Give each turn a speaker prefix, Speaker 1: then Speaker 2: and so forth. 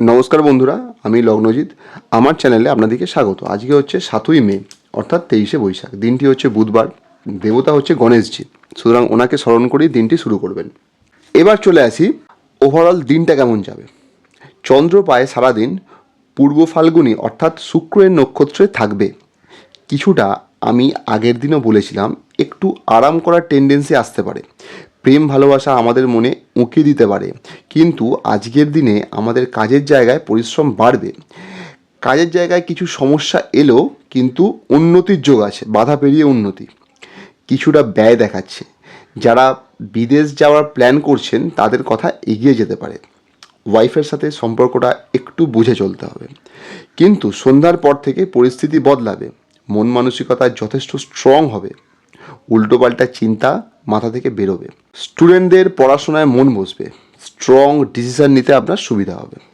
Speaker 1: নমস্কার বন্ধুরা, আমি লগ্নজিৎ। আমার চ্যানেলে আপনাদেরকে স্বাগত। আজকে হচ্ছে সাতই মে, অর্থাৎ তেইশে বৈশাখ। দিনটি হচ্ছে বুধবার, দেবতা হচ্ছে গণেশজি। সুতরাং ওনাকে স্মরণ করেই দিনটি শুরু করবেন। এবার চলে আসি ওভারঅল দিনটা কেমন যাবে? চন্দ্র পায় সারাদিন পূর্ব ফাল্গুনি, অর্থাৎ শুক্রের নক্ষত্রে থাকবে। কিছুটা আমি আগের দিনও বলেছিলাম, একটু আরাম করার টেন্ডেন্সি আসতে পারে। প্রেম ভালোবাসা আমাদের মনে উঁকি দিতে পারে। কিন্তু আজকের দিনে আমাদের কাজের জায়গায় পরিশ্রম বাড়বে। কাজের জায়গায় কিছু সমস্যা এলেও কিন্তু উন্নতির যোগ আছে, বাধা পেরিয়ে উন্নতি। কিছুটা ব্যয় দেখাচ্ছে। যারা বিদেশ যাওয়ার প্ল্যান করছেন, তাদের কথা এগিয়ে যেতে পারে। ওয়াইফের সাথে সম্পর্কটা একটু বুঝে চলতে হবে। কিন্তু সন্ধ্যার পর থেকে পরিস্থিতি বদলাবে। মন মানসিকতা যথেষ্ট স্ট্রং হবে। উল্টোপাল্টা চিন্তা মাথা থেকে বেরোবে। স্টুডেন্টদের পড়াশোনায় মন বসবে। স্ট্রং ডিসিশন নিতে আপনার সুবিধা হবে।